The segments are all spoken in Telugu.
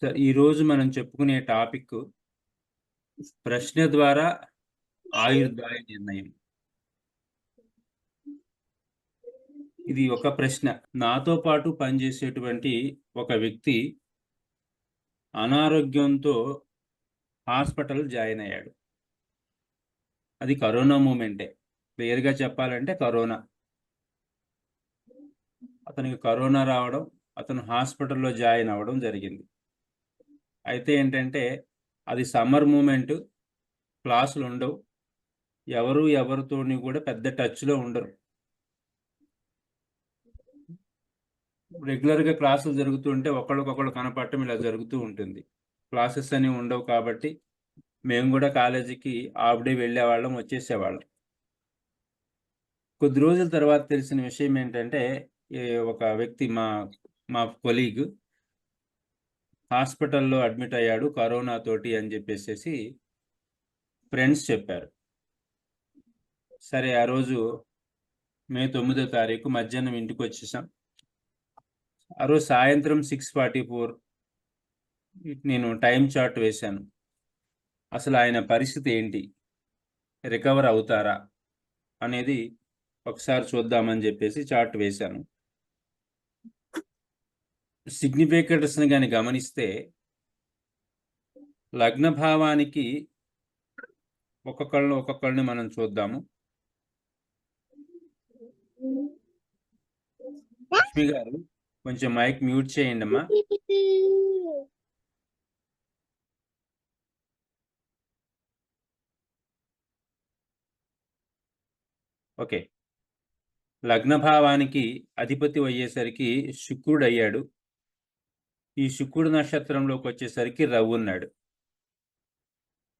సార్ ఈరోజు మనం చెప్పుకునే టాపిక్ ప్రశ్న ద్వారా ఆయుర్దాయ నిర్ణయం. ఇది ఒక ప్రశ్న. నాతో పాటు పనిచేసేటువంటి ఒక వ్యక్తి అనారోగ్యంతో హాస్పిటల్ జాయిన్ అయ్యాడు. అది కరోనా మూమెంటే. క్లియర్గా చెప్పాలంటే కరోనా. అతనికి కరోనా రావడం అతను హాస్పిటల్లో జాయిన్ అవ్వడం జరిగింది. అయితే ఏంటంటే అది సమ్మర్ మూమెంట్ క్లాసులు ఉండవు. ఎవరు ఎవరితోని కూడా పెద్ద టచ్లో ఉండరు. రెగ్యులర్గా క్లాసులు జరుగుతుంటే ఒకళ్ళకొకళ్ళు కనపడటం ఇలా జరుగుతూ ఉంటుంది. క్లాసెస్ అని ఉండవు కాబట్టి మేము కూడా కాలేజీకి హాఫ్ డే వెళ్ళేవాళ్ళం వచ్చేసేవాళ్ళం. కొద్ది రోజుల తర్వాత తెలిసిన విషయం ఏంటంటే ఒక వ్యక్తి మా మా కొలీగ్ హాస్పిటల్లో అడ్మిట్ అయ్యాడు కరోనా తోటి అని చెప్పేసి ఫ్రెండ్స్ చెప్పారు. సరే ఆ రోజు మే తొమ్మిదో తారీఖు మధ్యాహ్నం ఇంటికి వచ్చేసాం. ఆ రోజు సాయంత్రం సిక్స్ ఫార్టీ ఫోర్ నేను టైం చార్ట్ వేశాను. అసలు ఆయన పరిస్థితి ఏంటి? రికవర్ అవుతారా? అనేది ఒకసారి చూద్దామని చెప్పేసి చార్ట్ వేశాను. సిగ్నిఫికెటర్స్ని కానీ గమనిస్తే లగ్న భావానికి ఒక్కొక్కళ్ళని ఒక్కొక్కళ్ళని మనం చూద్దాము. లక్ష్మి గారు కొంచెం మైక్ మ్యూట్ చేయండి అమ్మా. ఓకే. లగ్న భావానికి అధిపతి అయ్యేసరికి శుక్రుడు అయ్యాడు ఈ శుక్రుడు నక్షత్రంలోకి వచ్చేసరికి రవ్వు ఉన్నాడు.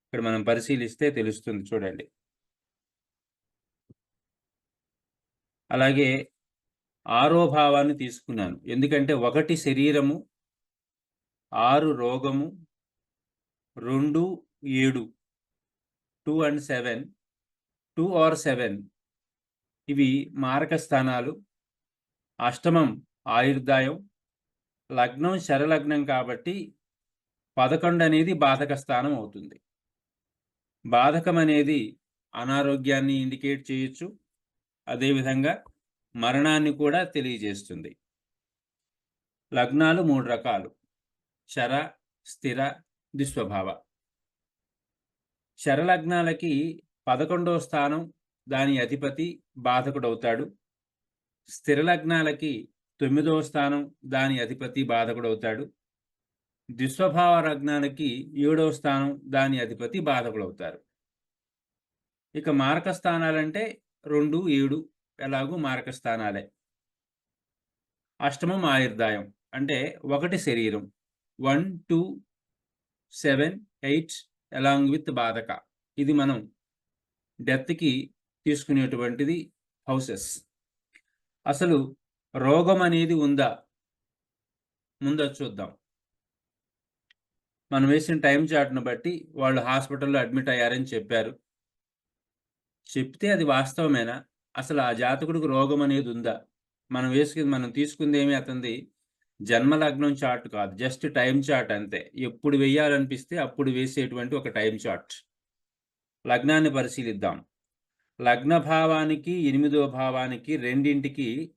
ఇక్కడ మనం పరిశీలిస్తే తెలుస్తుంది చూడండి. అలాగే ఆరో భావాన్ని తీసుకున్నాను. ఎందుకంటే ఒకటి శరీరము ఆరు రోగము రెండు ఏడు two and seven two or seven. ఇవి మారక స్థానాలు. అష్టమం ఆయుర్దాయం లగ్నం శరలగ్నం కాబట్టి పదకొండు అనేది బాధక స్థానం అవుతుంది. బాధకం అనేది అనారోగ్యాన్ని ఇండికేట్ చేయొచ్చు. అదేవిధంగా మరణాన్ని కూడా తెలియజేస్తుంది. లగ్నాలు మూడు రకాలు. శర స్థిర దుస్వభావ. శరలగ్నాలకి పదకొండవ స్థానం దాని అధిపతి బాధకుడవుతాడు. స్థిర లగ్నాలకి తొమ్మిదవ స్థానం దాని అధిపతి బాధకుడవుతాడు. దుస్వభావ లగ్నాలకి ఏడవ స్థానం దాని అధిపతి బాధకుడవుతారు. ఇక మారక స్థానాలంటే రెండు ఏడు ఎలాగూ మారక స్థానాలే. అష్టమం ఆయుర్దాయం అంటే ఒకటి శరీరం one two seven eight along with బాధక. ఇది మనం డెత్కి తీసుకునేటువంటిది హౌసెస్. అసలు రోగం అనేది ఉందా? ముందు చూద్దాం. మనం వేసిన టైం చార్ట్ను బట్టి వాళ్ళు హాస్పిటల్లో అడ్మిట్ అయ్యారని చెప్పారు. చెప్తే అది వాస్తవమేనా? అసలు ఆ జాతకుడికి రోగం అనేది ఉందా? మనం వేసుకుని మనం తీసుకుంది ఏమి అతనిది? జన్మలగ్నం చార్ట్ కాదు జస్ట్ టైం చార్ట్ అంతే. ఎప్పుడు వేయాలనిపిస్తే అప్పుడు వేసేటువంటి ఒక టైం చార్ట్. లగ్నాన్ని పరిశీలిద్దాం. లగ్న భావానికి ఎనిమిదో భావానికి రెండింటికి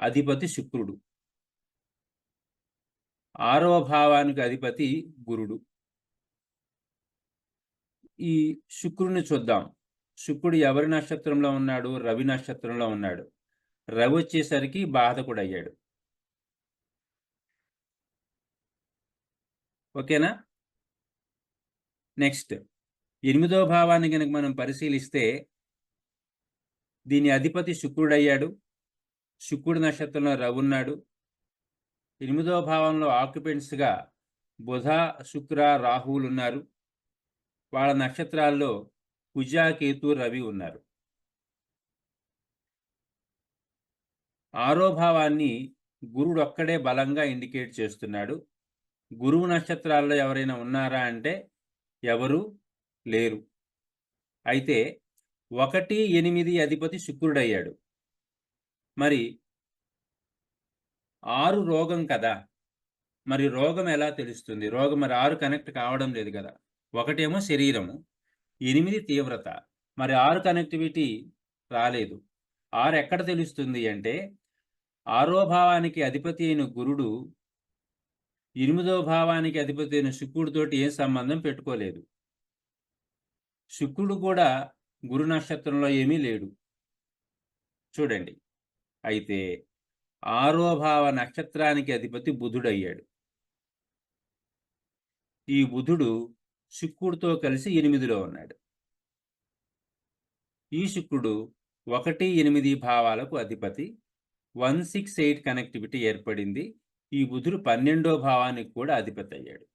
అధిపతి శుక్రుడు. ఆరవ భావానికి అధిపతి గురుడు. ఈ శుక్రుని చూద్దాం. శుక్రుడు ఎవరి నక్షత్రంలో ఉన్నాడు? రవి నక్షత్రంలో ఉన్నాడు. రవి వచ్చేసరికి బాధకుడు అయ్యాడు. ఓకేనా? నెక్స్ట్. ఎనిమిదో భావాన్ని కనుక మనం పరిశీలిస్తే దీని అధిపతి శుక్రుడు అయ్యాడు శుక్రుడు నక్షత్రంలో రవి ఉన్నాడు. ఎనిమిదో భావంలో ఆక్యుపెంట్స్గా బుధ శుక్ర రాహువులు ఉన్నారు. వాళ్ళ నక్షత్రాల్లో కుజ కేతు రవి ఉన్నారు. ఆరో భావాన్ని గురుడు ఒక్కడే బలంగా ఇండికేట్ చేస్తున్నాడు. గురువు నక్షత్రాల్లో ఎవరైనా ఉన్నారా అంటే ఎవరు లేరు. అయితే ఒకటి ఎనిమిది అధిపతి శుక్రుడయ్యాడు. మరి ఆరు రోగం కదా. మరి రోగం ఎలా తెలుస్తుంది? రోగం మరి ఆరు కనెక్ట్ కావడం లేదు కదా. ఒకటేమో శరీరము ఎనిమిది తీవ్రత. మరి ఆరు కనెక్టివిటీ రాలేదు. ఆరు ఎక్కడ తెలుస్తుంది అంటే ఆరో భావానికి అధిపతి అయిన గురుడు ఎనిమిదో భావానికి అధిపతి అయిన శుక్రుడితోటి ఏం సంబంధం పెట్టుకోలేదు. శుక్రుడు కూడా గురు నక్షత్రంలో ఏమీ లేడు. చూడండి. అయితే ఆరో భావ నక్షత్రానికి అధిపతి బుధుడయ్యాడు. ఈ బుధుడు శుక్రుడితో కలిసి ఎనిమిదిలో ఉన్నాడు. ఈ శుక్రుడు ఒకటి ఎనిమిది భావాలకు అధిపతి వన్ సిక్స్ ఎయిట్ కనెక్టివిటీ ఏర్పడింది. ఈ బుధుడు పన్నెండో భావానికి కూడా అధిపతి అయ్యాడు.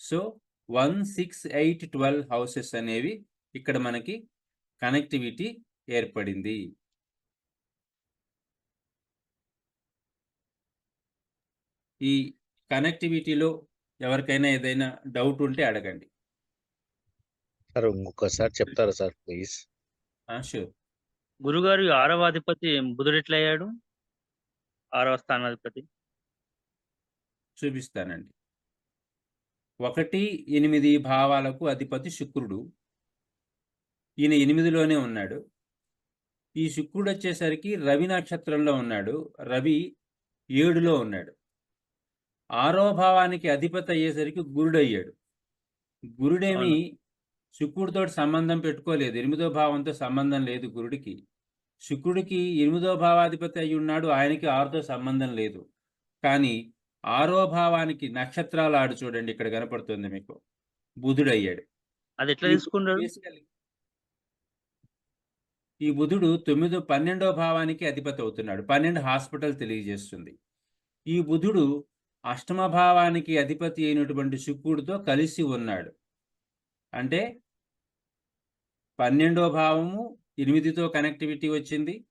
So one six eight twelve houses అనేవి ఇక్కడ మనకి కనెక్టివిటీ ఏర్పడింది. ఈ కనెక్టివిటీలో ఎవరికైనా ఏదైనా డౌట్ ఉంటే అడగండి. సార్ ఇంకొకసారి చెప్తారా సార్ ప్లీజ్? షూర్. గురుగారు ఆరవ అధిపతి బుధుడు ఎట్లయ్యాడు? ఆరవ స్థానాధిపతి. చూపిస్తానండి. ఒకటి ఎనిమిది భావాలకు అధిపతి శుక్రుడు. ఈయన ఎనిమిదిలోనే ఉన్నాడు. ఈ శుక్రుడు వచ్చేసరికి రవి నక్షత్రంలో ఉన్నాడు. రవి ఏడులో ఉన్నాడు. ఆరో భావానికి అధిపతి అయ్యేసరికి గురుడు అయ్యాడు గురుడేమి శుక్రుడితో సంబంధం పెట్టుకోలేదు. ఎనిమిదో భావంతో సంబంధం లేదు గురుడికి. శుక్రుడికి ఎనిమిదో భావాధిపతి అయి ఉన్నాడు. ఆయనకి ఆరుతో సంబంధం లేదు. కానీ ఆరో భావానికి నక్షత్రాలు ఆడు చూడండి. ఇక్కడ కనపడుతుంది మీకు. బుధుడు అయ్యాడు అది ఎట్లా ఈ తీసుకున్నాడు ఈ బుధుడు తొమ్మిదో పన్నెండో భావానికి అధిపతి అవుతున్నాడు. పన్నెండు హాస్పిటల్ తెలియజేస్తుంది. ఈ బుధుడు అష్టమ భావానికి అధిపతి అయినటువంటి శుక్రుడితో కలిసి ఉన్నాడు. అంటే పన్నెండో భావము ఎనిమిదితో కనెక్టివిటీ వచ్చింది.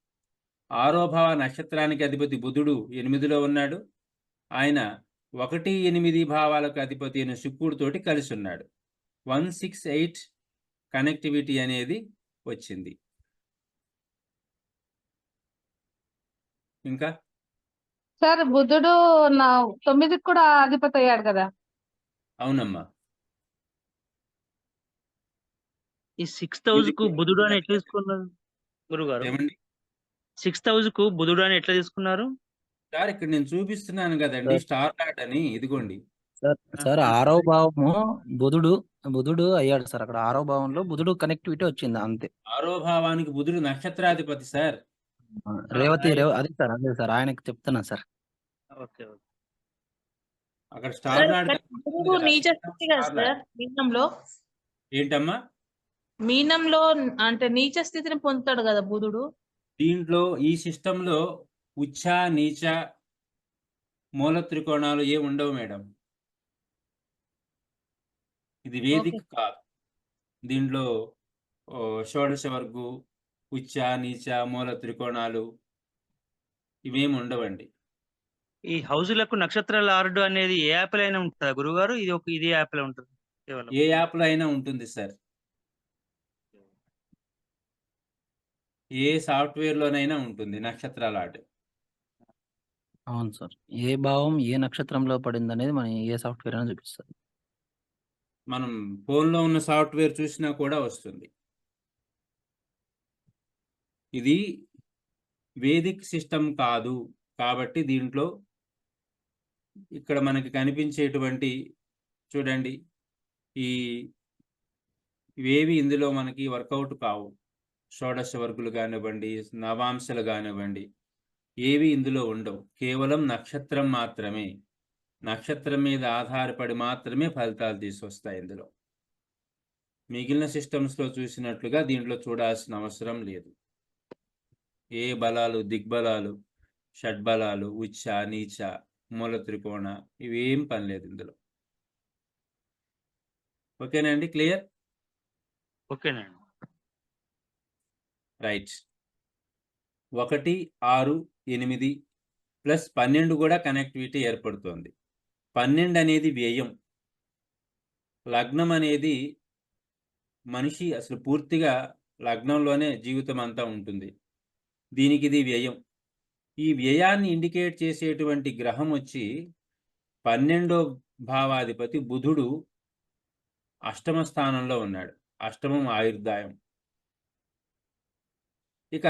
ఆరో భావ నక్షత్రానికి అధిపతి బుధుడు ఎనిమిదిలో ఉన్నాడు. ఆయన ఒకటి ఎనిమిది భావాలకు అధిపతి అయిన శుక్రుడితోటి కలిసి ఉన్నాడు. వన్ సిక్స్ ఎయిట్ కనెక్టివిటీ అనేది వచ్చింది. ఇంకా సార్ బుద్ధుడు నా తొమ్మిదికి కూడా అధిపతి అయ్యాడు కదా. అవునమ్మా. ఈ సిక్స్త్ హౌస్కు బుధుడు అని ఎట్లా తీసుకున్నారు గురుగారు? ఏమండి? సిక్స్త్ హౌస్కు బుధుడు అని ఎట్లా తీసుకున్నారు? సార్ ఇక్కడ నేను చూపిస్తున్నాను కదండి. స్టార్ కార్డ్ అని ఇదిగోండి. సార్ సార్ ఆరో భావము బుధుడు బుధుడు అయ్యాడు సార్ అక్కడ. ఆరో భావంలో బుధుడు కనెక్టివిటీ వచ్చింది అంతే. ఆరో భావానికి బుధుడు నక్షత్రాధిపతి సార్. రేవతి రేవ అదే సార్ అదే సార్ ఆయనకి చెప్తున్నా సార్. Okay okay. అక్కడ స్టార్ మీనంలో? ఏంటమ్మా? మీనంలో అంటే నీచ స్థితిని పొందుతాడు కదా బుధుడు. దీంట్లో ఈ సిస్టంలో ఉచ్చ నీచ మూల త్రికోణాలు ఏ ఉండవు మేడం. ఇది వేదిక కాదు. దీంట్లో షోడశ వర్గు ఉచ్చ నీచ మూల త్రికోణాలు ఇవేమి ఉండవండి. ఈ హౌజులకు నక్షత్రాల ఆర్డు అనేది ఏ యాప్ అయినా ఉంటుందా గురుగారు? ఇది ఒక ఇది యాప్లో ఉంటుంది కేవలం. ఏ యాప్లో అయినా ఉంటుంది సార్. ఏ సాఫ్ట్వేర్లోనైనా ఉంటుంది నక్షత్రాల ఆట అవును సార్. ఏ భావం ఏ నక్షత్రంలో పడింది అనేది మన ఏ సాఫ్ట్వేర్ అయినా చూపిస్తుంది. మనం ఫోన్లో ఉన్న సాఫ్ట్వేర్ చూసినా కూడా వస్తుంది. ఇది వేదిక్ సిస్టమ్ కాదు. కాబట్టి దీంట్లో ఇక్కడ మనకి కనిపించేటువంటి చూడండి ఈ ఇవేవి ఇందులో మనకి వర్కౌట్ కావు. షోడశ వర్గులు కానివ్వండి నవాంశలు కానివ్వండి ఏవి ఇందులో ఉండవు. కేవలం నక్షత్రం మాత్రమే. నక్షత్రం మీద ఆధారపడి మాత్రమే ఫలితాలు తీసుకొస్తాయి ఇందులో. మిగిలిన సిస్టమ్స్లో చూసినట్లుగా దీంట్లో చూడాల్సిన అవసరం లేదు. ఏ బలాలు దిగ్బలాలు షడ్బలాలు ఉచ్చ నీచ మూల త్రికోణ ఇవేం పని లేదు ఇందులో. ఓకేనండి క్లియర్? ఓకేనండి. రైట్. ఒకటి ఆరు ఎనిమిది ప్లస్ పన్నెండు కూడా కనెక్టివిటీ ఏర్పడుతోంది. పన్నెండు అనేది వ్యయం. లగ్నం అనేది మనిషి అసలు పూర్తిగా లగ్నంలోనే జీవితం అంతా ఉంటుంది. దీనికి ఇది వ్యయం. ఈ వ్యయాన్ని ఇండికేట్ చేసేటువంటి గ్రహం వచ్చి పన్నెండో భావాధిపతి బుధుడు అష్టమ స్థానంలో ఉన్నాడు. అష్టమం ఆయుర్దాయం. ఇక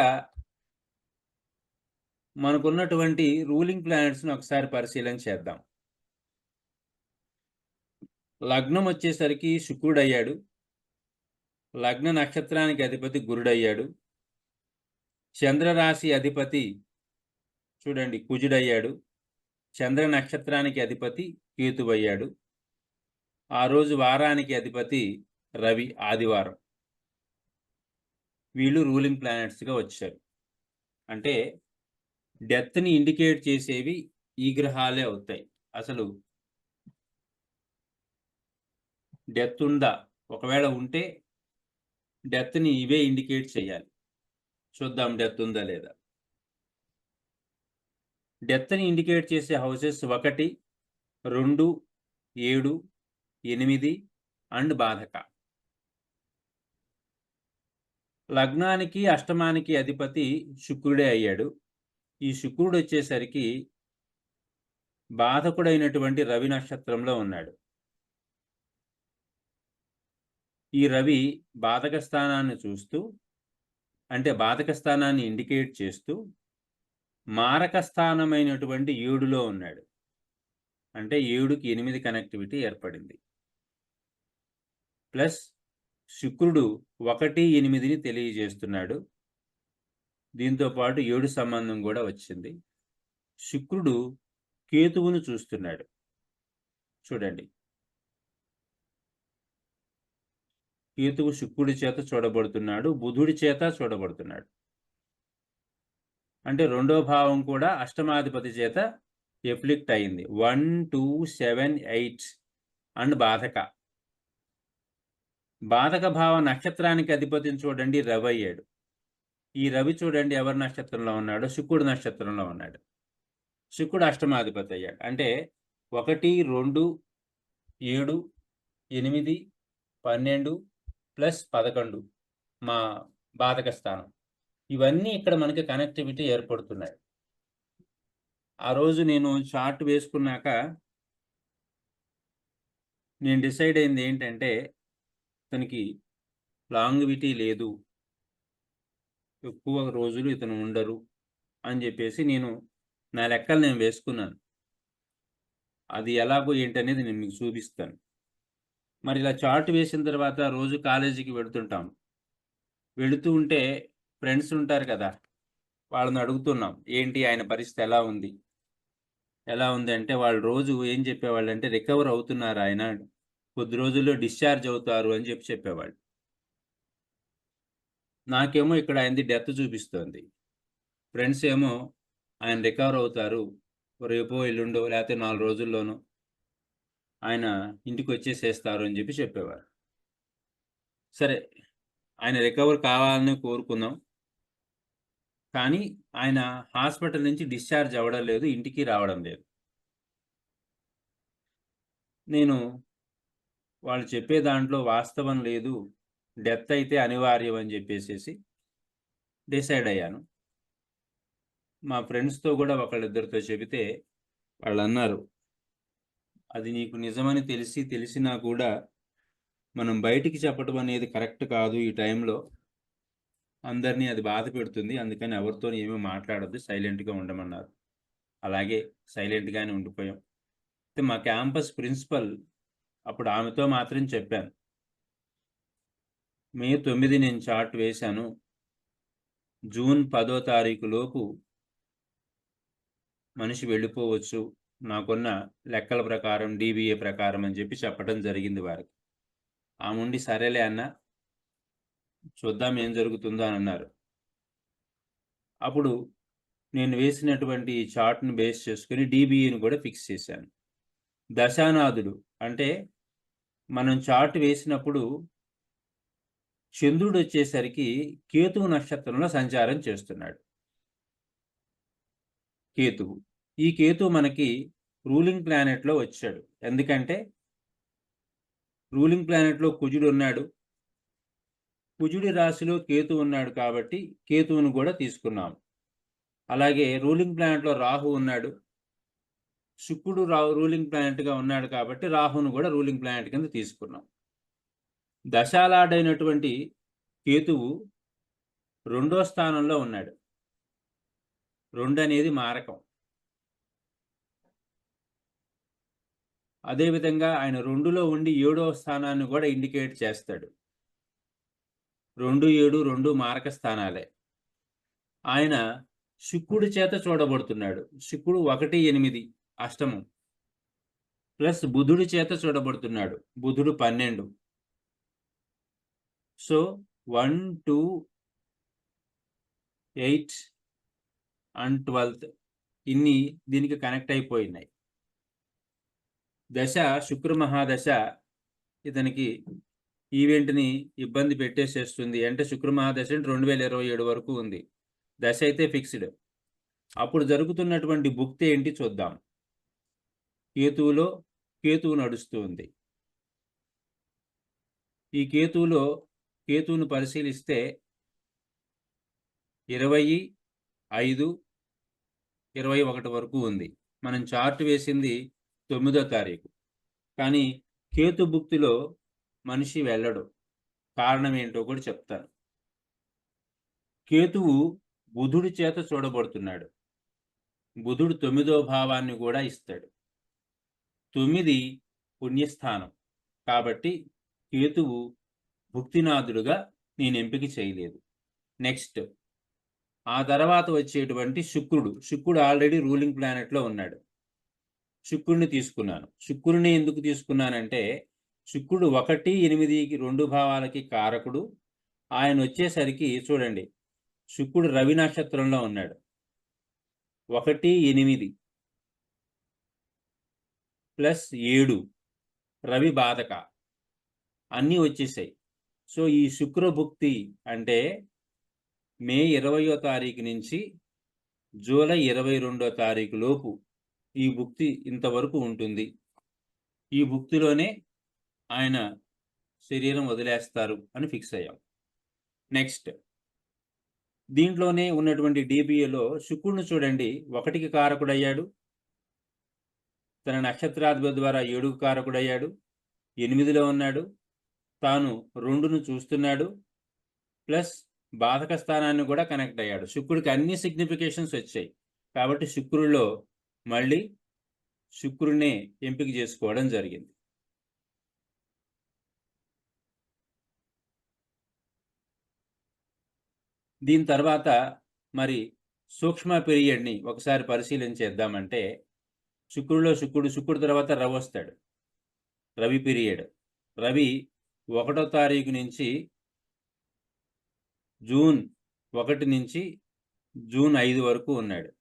మనకున్నటువంటి రూలింగ్ ప్లానెట్స్ని ఒకసారి పరిశీలన చేద్దాం. లగ్నం వచ్చేసరికి శుక్రుడయ్యాడు. లగ్న నక్షత్రానికి అధిపతి గురుడయ్యాడు. చంద్రరాశి అధిపతి చూడండి కుజుడయ్యాడు. చంద్ర నక్షత్రానికి అధిపతి కేతువయ్యాడు. ఆ రోజు వారానికి అధిపతి రవి ఆదివారం. వీళ్ళు రూలింగ్ ప్లానెట్స్గా వచ్చారు. అంటే డెత్ని ఇండికేట్ చేసేవి ఈ గ్రహాలే అవుతాయి. అసలు డెత్ ఉందా? ఒకవేళ ఉంటే డెత్ని ఇవే ఇండికేట్ చేయాలి. చూద్దాం డెత్ ఉందా లేదా? డెత్ని ఇండికేట్ చేసే హౌసెస్ ఒకటి రెండు ఏడు ఎనిమిది అండ్ బాధక. లగ్నానికి అష్టమానికి అధిపతి శుక్రుడే అయ్యాడు. ఈ శుక్రుడు వచ్చేసరికి బాధకుడైనటువంటి రవి నక్షత్రంలో ఉన్నాడు. ఈ రవి బాధక స్థానాన్ని చూస్తూ అంటే బాధక స్థానాన్ని ఇండికేట్ చేస్తూ మారక స్థానమైనటువంటి ఏడులో ఉన్నాడు. అంటే ఏడుకి ఎనిమిది కనెక్టివిటీ ఏర్పడింది. ప్లస్ శుక్రుడు ఒకటి ఎనిమిదిని తెలియజేస్తున్నాడు. దీంతో పాటు ఏడు సంబంధం కూడా వచ్చింది. శుక్రుడు కేతువును చూస్తున్నాడు. చూడండి. కేతువు శుక్రుడి చేత చూడబడుతున్నాడు బుధుడి చేత చూడబడుతున్నాడు. అంటే రెండో భావం కూడా అష్టమాధిపతి చేత ఎఫ్లిక్ట్ అయింది. One two seven eight and బాధక. బాధక భావ నక్షత్రానికి అధిపతిని చూడండి రవి అయ్యాడు. ఈ రవి చూడండి ఎవరి నక్షత్రంలో ఉన్నాడు? శుక్రుడు నక్షత్రంలో ఉన్నాడు. శుక్రుడు అష్టమాధిపతి అయ్యాడు. అంటే ఒకటి రెండు ఏడు ఎనిమిది పన్నెండు ప్లస్ పదకొండు మా బాధక స్థానం. ఇవన్నీ ఇక్కడ మనకి కనెక్టివిటీ ఏర్పడుతున్నాయి. ఆ రోజు నేను షార్ట్ వేసుకున్నాక నేను డిసైడ్ అయింది ఏంటంటే ఇతనికి లాంగ్విటీ లేదు. ఎక్కువ రోజులు ఇతను ఉండరు అని చెప్పేసి నేను నా లెక్కలు నేను వేసుకున్నాను. అది ఎలాగో ఏంటనేది నేను మీకు చూపిస్తాను. మరి ఇలా చార్ట్ వేసిన తర్వాత రోజు కాలేజీకి వెళుతుంటాం. వెళుతూ ఉంటే ఫ్రెండ్స్ ఉంటారు కదా వాళ్ళని అడుగుతున్నాం ఏంటి ఆయన పరిస్థితి ఎలా ఉంది? ఎలా ఉంది? అంటే వాళ్ళు రోజు ఏం చెప్పేవాళ్ళు అంటే రికవర్ అవుతున్నారు ఆయన కొద్ది రోజుల్లో డిశ్చార్జ్ అవుతారు అని చెప్పి చెప్పేవాళ్ళు. నాకేమో ఇక్కడ ఆయనది డెత్ చూపిస్తోంది. ఫ్రెండ్స్ ఏమో ఆయన రికవర్ అవుతారు రేపో ఎల్లుండో లేకపోతే నాలుగు రోజుల్లోనో ఆయన ఇంటికి వచ్చేసేస్తారు అని చెప్పి చెప్పేవారు. సరే ఆయన రికవర్ కావాలని కోరుకుందాం కానీ ఆయన హాస్పిటల్ నుంచి డిశ్చార్జ్ అవ్వడం లేదు ఇంటికి రావడం లేదు. నేను వాళ్ళు చెప్పే దాంట్లో వాస్తవం లేదు డెత్ అయితే అనివార్యం అని చెప్పేసేసి డిసైడ్ అయ్యాను. మా ఫ్రెండ్స్తో కూడా ఒకళ్ళిద్దరితో చెబితే వాళ్ళు అన్నారు అది నీకు నిజమని తెలిసి తెలిసినా కూడా మనం బయటికి చెప్పడం అనేది కరెక్ట్ కాదు ఈ టైంలో. అందరినీ అది బాధ పెడుతుంది. అందుకని ఎవరితో ఏమీ మాట్లాడద్దు. సైలెంట్గా ఉండమన్నారు. అలాగే సైలెంట్గానే ఉండిపోయాం. అయితే మా క్యాంపస్ ప్రిన్సిపల్ అప్పుడు ఆమెతో మాత్రం చెప్పాను. మే తొమ్మిది నేను చార్ట్ వేశాను. జూన్ పదో తారీఖు లోపు మనిషి వెళ్ళిపోవచ్చు. నాకున్న లెక్కల ప్రకారం డిబిఏ ప్రకారం అని చెప్పి చెప్పడం జరిగింది వారికి. ఆ ఉండి సరేలే అన్న చూద్దాం ఏం జరుగుతుందో అని అన్నారు. అప్పుడు నేను వేసినటువంటి ఈ చార్ట్ను బేస్ చేసుకుని డిబిఏని కూడా ఫిక్స్ చేశాను. దశానాథుడు అంటే మనం చార్ట్ వేసినప్పుడు చంద్రుడు వచ్చేసరికి కేతువు నక్షత్రంలో సంచారం చేస్తున్నాడు. కేతువు. ఈ కేతువు మనకి రూలింగ్ ప్లానెట్లో వచ్చాడు. ఎందుకంటే రూలింగ్ ప్లానెట్లో కుజుడు ఉన్నాడు. కుజుడి రాశిలో కేతు ఉన్నాడు కాబట్టి కేతువును కూడా తీసుకున్నాం. అలాగే రూలింగ్ ప్లానెట్లో రాహు ఉన్నాడు. శుక్రుడు రా రూలింగ్ ప్లానెట్గా ఉన్నాడు కాబట్టి రాహును కూడా రూలింగ్ ప్లానెట్ కింద తీసుకున్నాం. దశాలాడైనటువంటి కేతువు రెండో స్థానంలో ఉన్నాడు. రెండు అనేది మారకం. అదేవిధంగా ఆయన రెండులో ఉండి ఏడవ స్థానాన్ని కూడా ఇండికేట్ చేస్తాడు. రెండు ఏడు రెండు మారక స్థానాలే. ఆయన శుక్రుడి చేత చూడబడుతున్నాడు. శుక్రుడు ఒకటి ఎనిమిది అష్టమం. ప్లస్ బుధుడి చేత చూడబడుతున్నాడు. బుధుడు పన్నెండు. So one two eight and twelfth ఇన్ని దీనికి కనెక్ట్ అయిపోయినాయి. దశ శుక్రమహాదశ ఇతనికి ఈవెంట్ని ఇబ్బంది పెట్టేసేస్తుంది. అంటే శుక్రమహాదశ అంటే రెండు వేల ఇరవై ఏడు వరకు ఉంది. దశ అయితే ఫిక్స్డ్. అప్పుడు జరుగుతున్నటువంటి భుక్తి ఏంటి చూద్దాం. కేతువులో కేతువు నడుస్తూ ఉంది ఈ కేతువులో కేతువును పరిశీలిస్తే ఇరవై ఐదు ఇరవై ఒకటి వరకు ఉంది. మనం చార్ట్ వేసింది తొమ్మిదో తారీఖు. కానీ కేతు భుక్తిలో మనిషి వెళ్ళడు. కారణం ఏంటో కూడా చెప్తాను. కేతువు బుధుడి చేత చూడబడుతున్నాడు. బుధుడు తొమ్మిదో భావాన్ని కూడా ఇస్తాడు. తొమ్మిది పుణ్యస్థానం. కాబట్టి కేతువు భుక్తినాథుడుగా నేను ఎంపిక చేయలేదు. నెక్స్ట్. ఆ తర్వాత వచ్చేటువంటి శుక్రుడు. శుక్రుడు ఆల్రెడీ రూలింగ్ ప్లానెట్లో ఉన్నాడు. శుక్రుడిని తీసుకున్నాను. శుక్రుడిని ఎందుకు తీసుకున్నానంటే శుక్రుడు ఒకటి ఎనిమిదికి రెండు భావాలకి కారకుడు. ఆయన వచ్చేసరికి చూడండి శుక్రుడు రవి నక్షత్రంలో ఉన్నాడు. ఒకటి ఎనిమిది ప్లస్ ఏడు రవి బాధక అన్నీ వచ్చేసాయి. సో ఈ శుక్రభుక్తి అంటే మే ఇరవయో తారీఖు నుంచి జూలై ఇరవై రెండో తారీఖు లోపు ఈ భుక్తి ఇంతవరకు ఉంటుంది. ఈ భుక్తిలోనే ఆయన శరీరం వదిలేస్తారు అని ఫిక్స్ అయ్యాం. నెక్స్ట్. దీంట్లోనే ఉన్నటువంటి డిబిఏలో శుక్రుడిని చూడండి. ఒకటికి కారకుడయ్యాడు. తన నక్షత్రాధిపతి ద్వారా ఏడుకు కారకుడయ్యాడు. ఎనిమిదిలో ఉన్నాడు. తాను రెండును చూస్తున్నాడు. ప్లస్ బాధక స్థానాన్ని కూడా కనెక్ట్ అయ్యాడు. శుక్రుడికి అన్ని సిగ్నిఫికేషన్స్ వచ్చాయి. కాబట్టి శుక్రుడిలో మళ్ళీ శుక్రునే ఎంపిక చేసుకోవడం జరిగింది. దీని తర్వాత మరి సూక్ష్మ పీరియడ్ని ఒకసారి పరిశీలించేద్దామంటే శుక్రుడిలో శుక్రుడు శుక్రుడు తర్వాత రవి వస్తాడు. రవి పీరియడ్. రవి ఒకటో తారీఖు నుంచి జూన్ ఒకటి నుంచి జూన్ ఐదు వరకు ఉన్నాడు.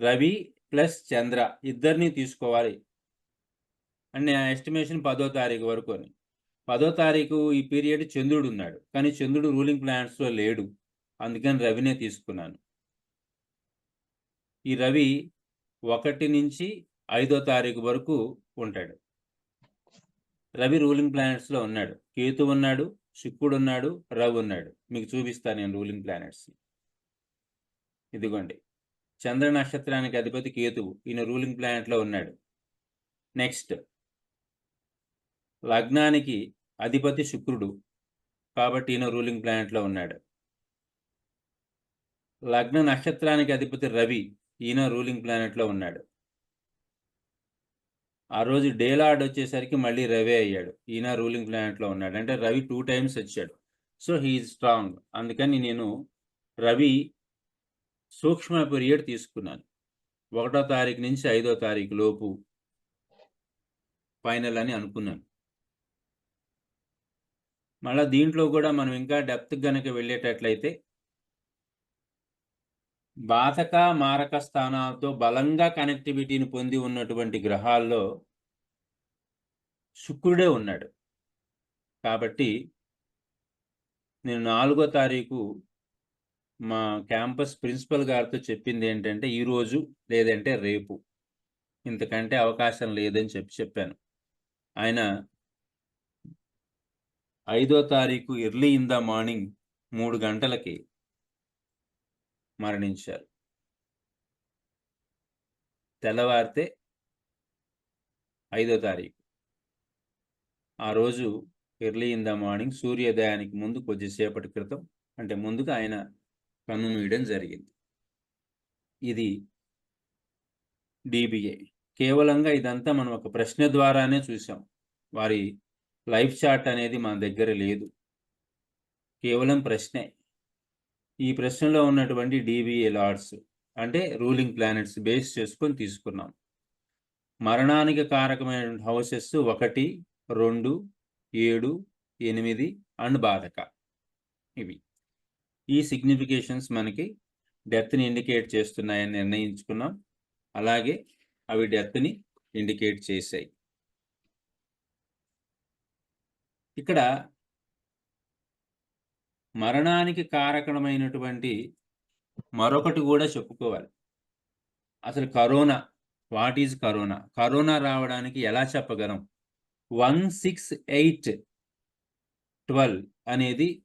రవి ప్లస్ చంద్ర ఇద్దరిని తీసుకోవాలి. అండ్ ఎస్టిమేషన్ పదో తారీఖు వరకు అని. పదో తారీఖు ఈ పీరియడ్ చంద్రుడు ఉన్నాడు. కానీ చంద్రుడు రూలింగ్ ప్లానెట్స్లో లేడు. అందుకని రవినే తీసుకున్నాను. ఈ రవి ఒకటి నుంచి ఐదో తారీఖు వరకు ఉంటాడు. రవి రూలింగ్ ప్లానెట్స్లో ఉన్నాడు. కేతు ఉన్నాడు శుక్రుడు ఉన్నాడు రవి ఉన్నాడు. మీకు చూపిస్తాను నేను రూలింగ్ ప్లానెట్స్ ఇదిగోండి. చంద్ర నక్షత్రానికి అధిపతి కేతువు. ఈయన రూలింగ్ ప్లానెట్లో ఉన్నాడు. నెక్స్ట్ లగ్నానికి అధిపతి శుక్రుడు. కాబట్టి ఈయన రూలింగ్ ప్లానెట్లో ఉన్నాడు. లగ్న నక్షత్రానికి అధిపతి రవి ఈయన రూలింగ్ ప్లానెట్లో ఉన్నాడు. ఆ రోజు డేలాడ్ వచ్చేసరికి మళ్ళీ రవి అయ్యాడు. ఈయన రూలింగ్ ప్లానెట్లో ఉన్నాడు. అంటే రవి టూ టైమ్స్ వచ్చాడు. So he strong. అందుకని నేను రవి సూక్ష్మ పీరియడ్ తీసుకున్నాను. ఒకటో తారీఖు నుంచి ఐదో తారీఖు లోపు ఫైనల్ అని అనుకున్నాను. మళ్ళీ దీంట్లో కూడా మనం ఇంకా డెప్త్ గనక వెళ్ళేటట్లయితే బాధక మారక స్థానాలతో బలంగా కనెక్టివిటీని పొంది ఉన్నటువంటి గ్రహాల్లో శుక్రుడే ఉన్నాడు. కాబట్టి నేను నాలుగో తారీఖు మా క్యాంపస్ ప్రిన్సిపల్ గారితో చెప్పింది ఏంటంటే ఈరోజు లేదంటే రేపు. ఇంతకంటే అవకాశం లేదని చెప్పి చెప్పాను. ఆయన ఐదో తారీఖు ఎర్లీ ఇన్ ద మార్నింగ్ మూడు గంటలకి మరణించారు. తెల్లవారితే ఐదో తారీఖు. ఆ రోజు ఎర్లీ ఇన్ ద మార్నింగ్ సూర్యోదయానికి ముందు కొద్దిసేపటి క్రితం అంటే ముందుగా ఆయన కన్ను మూయడం జరిగింది. ఇది డిబిఏ కేవలంగా ఇదంతా మనం ఒక ప్రశ్న ద్వారానే చూసాం వారి లైఫ్ చార్ట్ అనేది మన దగ్గర లేదు. కేవలం ప్రశ్నే. ఈ ప్రశ్నలో ఉన్నటువంటి డిబిఏ లార్డ్స్ అంటే రూలింగ్ ప్లానెట్స్ బేస్ చేసుకొని తీసుకున్నాం. మరణానికి కారకమైన హౌసెస్ ఒకటి రెండు ఏడు ఎనిమిది అండ్ బాధక. ఇవి. ఈ సిగ్నిఫికేషన్స్ మనకి డెత్ని ఇండికేట్ చేస్తున్నాయని నిర్ణయించుకున్నాం. అలాగే అవి డెత్ని ఇండికేట్ చేశాయి. ఇక్కడ మరణానికి కారకమైనటువంటి మరొకటి కూడా చెప్పుకోవాలి. అసలు corona what is corona? Corona రావడానికి ఎలా చెప్పగలం? వన్ సిక్స్ ఎయిట్ ట్వెల్వ్ అనేది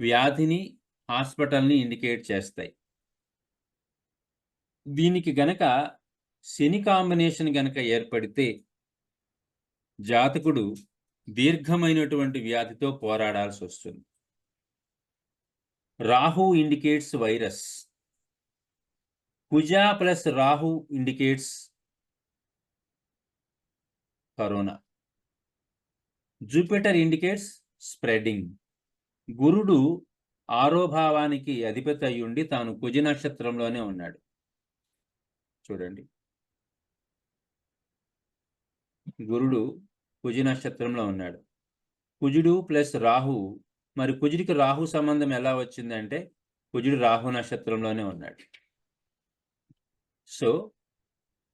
వ్యాధిని హాస్పిటల్ని ఇండికేట్ చేస్తాయి. దీనికి గనక శని కాంబినేషన్ గనక ఏర్పడితే జాతకుడు దీర్ఘమైనటువంటి వ్యాధితో పోరాడాల్సి వస్తుంది. Rahu indicates virus. Kuja plus Rahu indicates corona. Jupiter indicates spreading గురుడు ఆరోభావానికి అధిపతి అయ్యుండి తాను కుజ నక్షత్రంలోనే ఉన్నాడు. చూడండి. గురుడు కుజ నక్షత్రంలో ఉన్నాడు. కుజుడు ప్లస్ రాహు మరి కుజుడికి రాహు సంబంధం ఎలా వచ్చిందంటే కుజుడు రాహు నక్షత్రంలోనే ఉన్నాడు. సో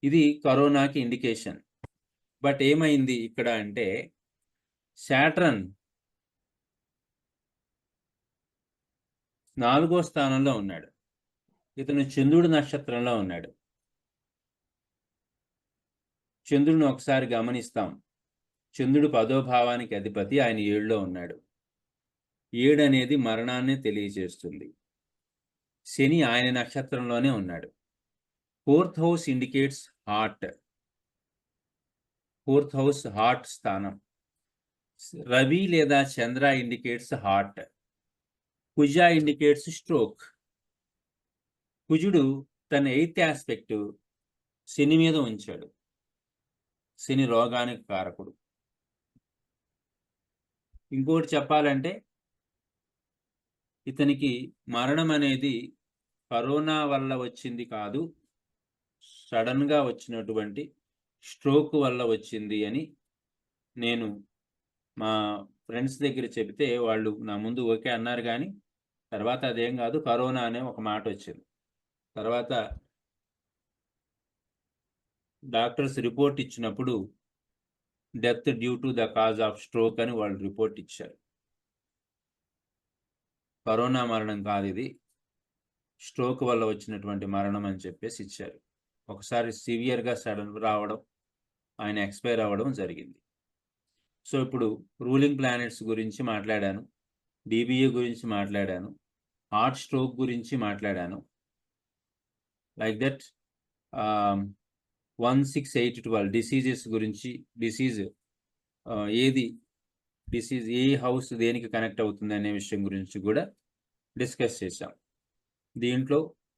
ఇది కరోనాకి ఇండికేషన్. బట్ ఏమైంది ఇక్కడ అంటే శాట్రన్ నాలుగో స్థానంలో ఉన్నాడు. ఇతను చంద్రుడు నక్షత్రంలో ఉన్నాడు. చంద్రుడిని ఒకసారి గమనిస్తాం. చంద్రుడు పదో భావానికి అధిపతి. ఆయన ఏడులో ఉన్నాడు. ఏడు అనేది మరణాన్ని తెలియజేస్తుంది. శని ఆయన నక్షత్రంలోనే ఉన్నాడు. Fourth house indicates heart. Fourth house heart స్థానం. రవి లేదా Chandra indicates heart. Kuja indicates stroke. కుజుడు తన ఎయిత్ ఆస్పెక్ట్ శని మీద ఉంచాడు. శని రోగానికి కారకుడు. ఇంకోటి చెప్పాలంటే ఇతనికి మరణం అనేది కరోనా వల్ల వచ్చింది కాదు సడన్గా వచ్చినటువంటి స్ట్రోక్ వల్ల వచ్చింది అని నేను మా ఫ్రెండ్స్ దగ్గర చెబితే వాళ్ళు నా ముందు ఓకే అన్నారు కానీ తర్వాత అదేం కాదు కరోనా అనే ఒక మాట వచ్చింది. తర్వాత డాక్టర్స్ రిపోర్ట్ ఇచ్చినప్పుడు death due to the cause of stroke అని వాళ్ళు రిపోర్ట్ ఇచ్చారు. కరోనా మరణం కాదు ఇది. స్ట్రోక్ వల్ల వచ్చినటువంటి మరణం అని చెప్పేసి ఇచ్చారు. ఒకసారి సివియర్గా సడన్ రావడం ఆయన ఎక్స్పైర్ అవ్వడం జరిగింది. సో ఇప్పుడు రూలింగ్ ప్లానెట్స్ గురించి మాట్లాడాను. డిబిఏ గురించి మాట్లాడాను. హార్ట్ స్ట్రోక్ గురించి మాట్లాడాను. Like that one six eight twelve diseases గురించి డిసీజ్ ఏది డిసీజ్ ఏ హౌస్ దేనికి కనెక్ట్ అవుతుంది అనే విషయం గురించి కూడా డిస్కస్ చేశాం. దీంట్లో